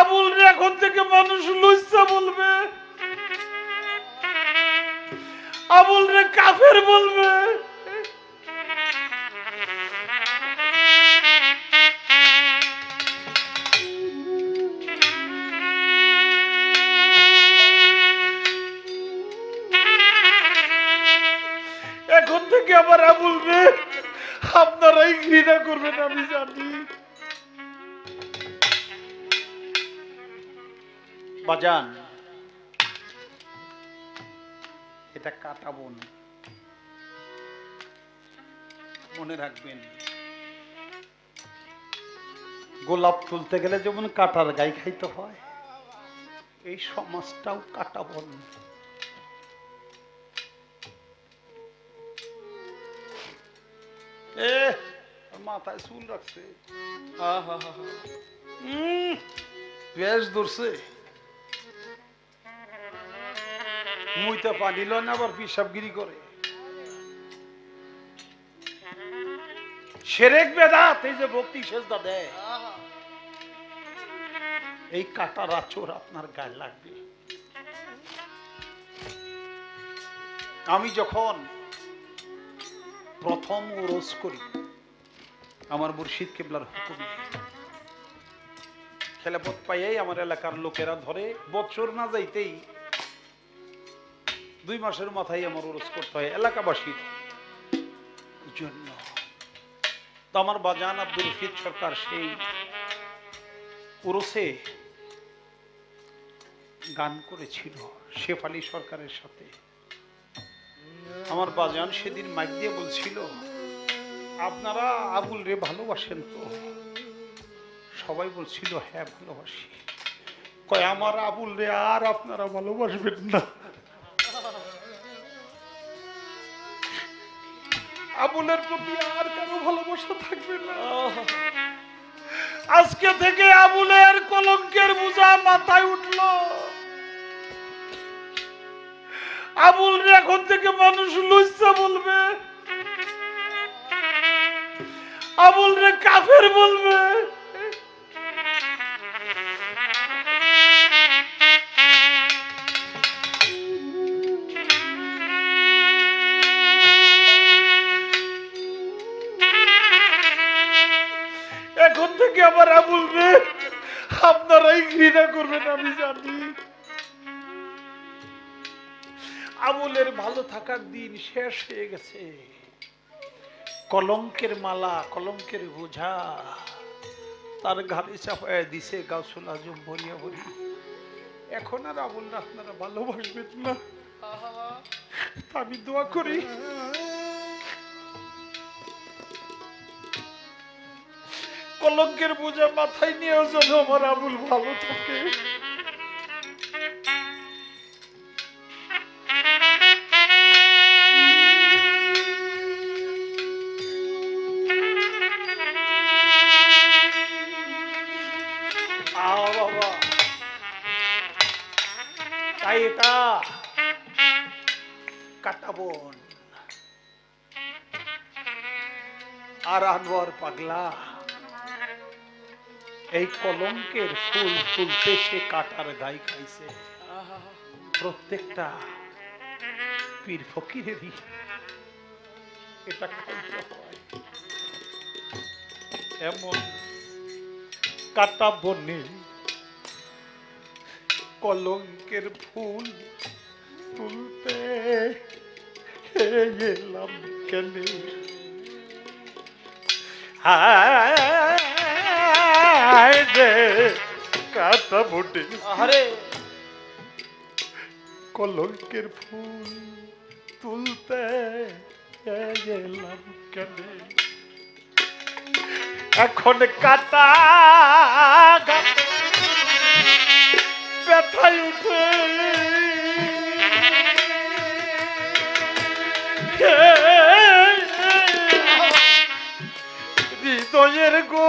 আবুল এখন থেকে মানুষ লুচ্ছা বলবে। আবুল রে কাফের বলবে। এখন থেকে আবার আবুল রে, আপনারাই ঘৃণা করবেন, আমি জানি। বাজান। এটা কাটাবো না। মনে রাখবেন। গোলাপ তুলতে গেলে যেমন কাটার গাই খাইতে হয় এই সমাজটাও কাটাবো না। এ মাথায় চুল রাখছে। উম, বেশ ধরছে। মুইতে পানি লয় না আবার পিসাবগিরি করে। সেরেক বেদাত, এই যে ভক্তি সেজদা দেয়। এই কাটার আচর আপনার গায়ে লাগবে। আমি যখন প্রথম ওরস করি, আমার মুর্শিদ কেবলার হুকুমে, খেলাপথ পাইয়াই আমার এলাকার লোকেরা ধরে বছর না যাইতেই দুই মাসের মাথায় আমার ওরস করতে হয়, এলাকাবাসীর জন্য। তো আমার বাজান আব্দুল রশিদ সরকার সেই ওরসে গান করেছিল, শেফ আলী সরকারের সাথে। আমার বাজান সেদিন মাইক দিয়ে বলছিল, আপনারা আবুল রে ভালোবাসেন তো? সবাই বলছিল হ্যাঁ ভালোবাসি। কয়, আমার আবুল রে আর আপনারা ভালোবাসবেন না। আবুলের প্রতি আর কারও ভালোবাসা থাকবে না। আজকে থেকে আবুলের কলঙ্কের বোঝা মাথায় উঠল। আবুল রে এখন থেকে মানুষ লুচ্ছা বলবে। আবুল রে কাফের বলবে। ঘৃণা করবেন আমি জানি। আবুলের ভালো থাকার দিন শেষ হয়ে গেছে। কলঙ্কের মালা কলঙ্কের বোঝা তার ঘাড়ে চাপায় দিছে গাউসুল আজম বলিয়া বলি এখন আর আবুল আপনারা ভালোবাসবেন না। আমি দোয়া করি। কলঙ্কের বোঝা মাথায় নিয়েও যেন আমার আবুল ভালো থাকে। এই কলঙ্কের ফুল তুলতে সে কাটার গাই খাইছে। প্রত্যেকটা পীর ফকিরেরই এটা খাইতে হয়। এমন কাটা বনে কলঙ্কের ফুল তুলতে এলাম কেন? হায় রে কাটা বনে আরে কলঙ্কের ফুল তুলতে এলাম কেন এখন কাটা ব্যথায় উঠে হৃদয়ের গো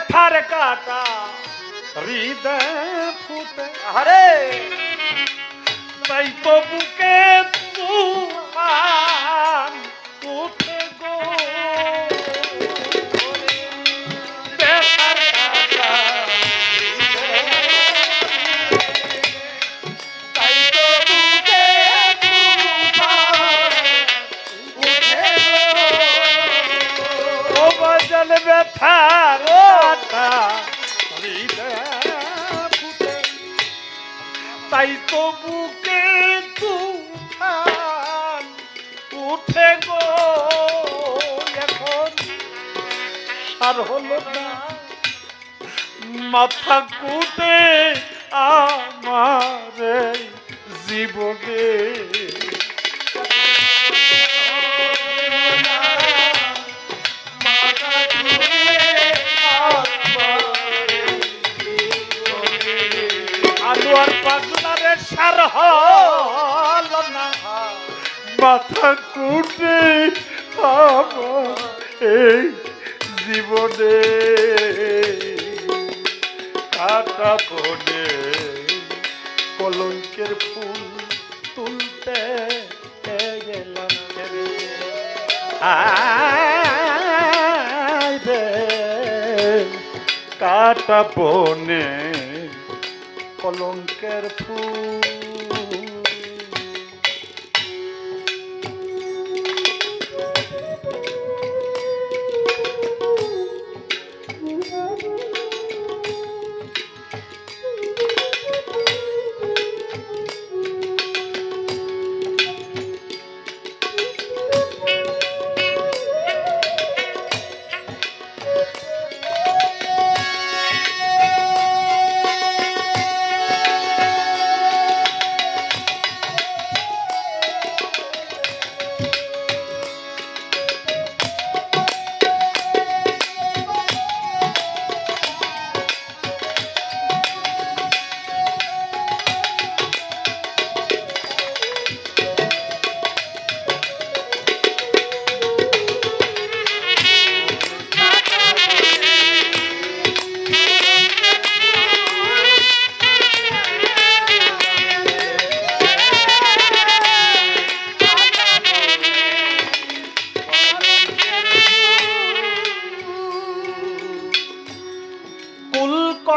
ব্যথার কাটা হৃদয় ফুটে আরে তাই তো বুকে তুফান হলো না মাথা কুটে আমার জীবনে। কাটা পড়ে কলঙ্কের ফুল তুলতে গেলাম কাটা বনে কলঙ্কের ফুল। কুল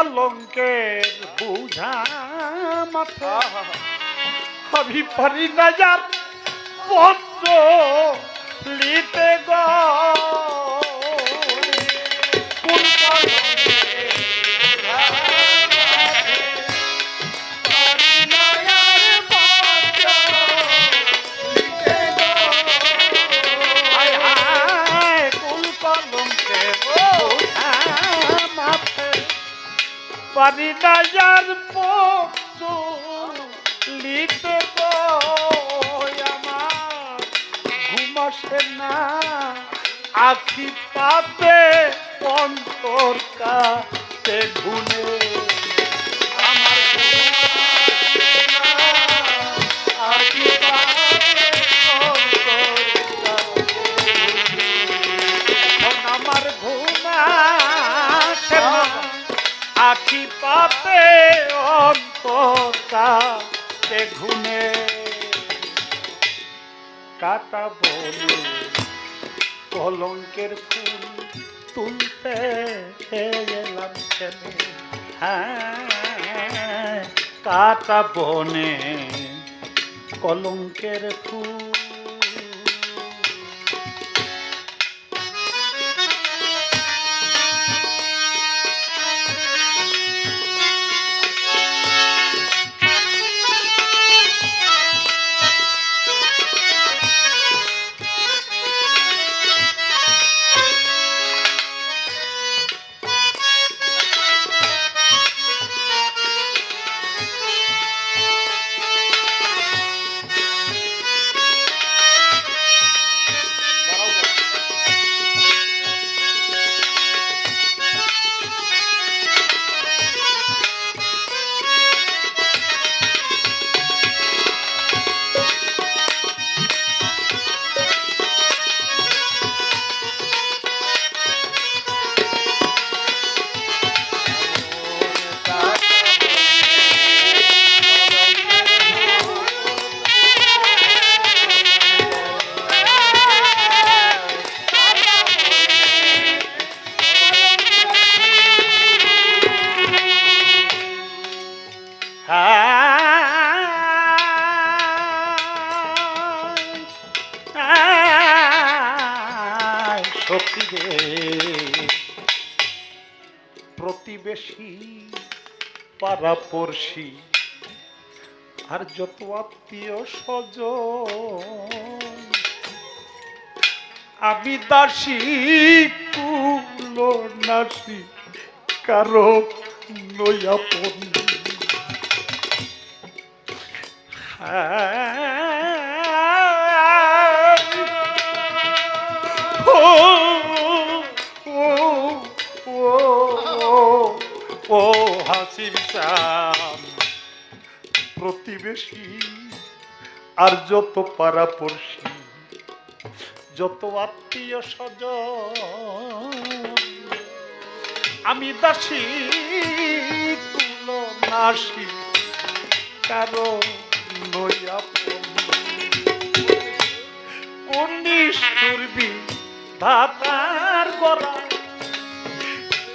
কলঙ্কের বুঝা মাথা। আমি পারি না যার পত্র লিতে গো কুল পারি না যার লিতে গো আমার। ঘুম আসে না। আখি পাতে অন্তর কাতে ঘুনে না, আখি পাতে অন্ততা এ ঘুনে কাটা বলে কলঙ্কের ফুল তুলতে এলাম ছেলে হ্যাঁ কাটা বনে কলঙ্কের ফুল প্রতিবেশী পাড়াপড়শি আর যত আত্মীয় স্বজ আমি দাসী কুলো নাসি কারও নয়াপন। ও চাম প্রতিবেশী আর যত পাড়াপড়শি যত আত্মীয় স্বজ আমি দাসী তুলো নাসি কারও নইয়া কোন নিষ্ঠুরবি ভাতার গড়া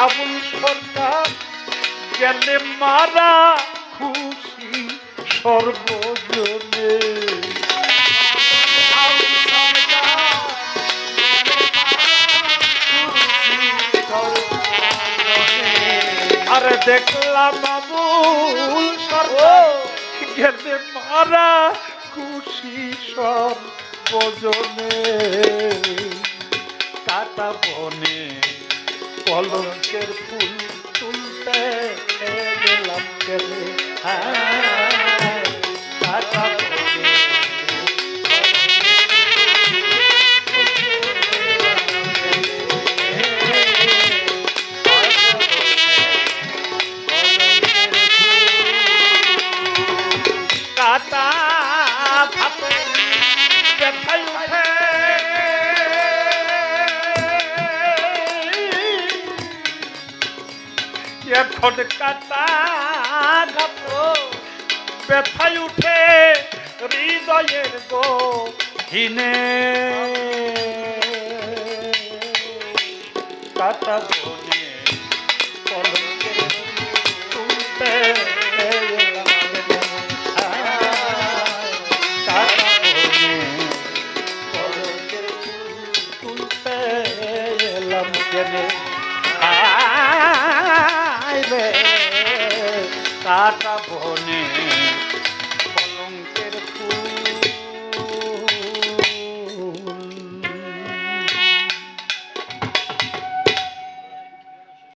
আবুল সরকার গেলে মারা খুশি সর্বজনে। আরে দেখলাম আবুল সরকার গেলে মারা খুশি সর্বজনে। কাটা বনে কলঙ্কের ফুল তুলতে গেলাম গেলে কাটা ভাতে এখন কাটা ঘাত ব্যথায় উঠে হৃদয়ের গো হিনে কাটা বনে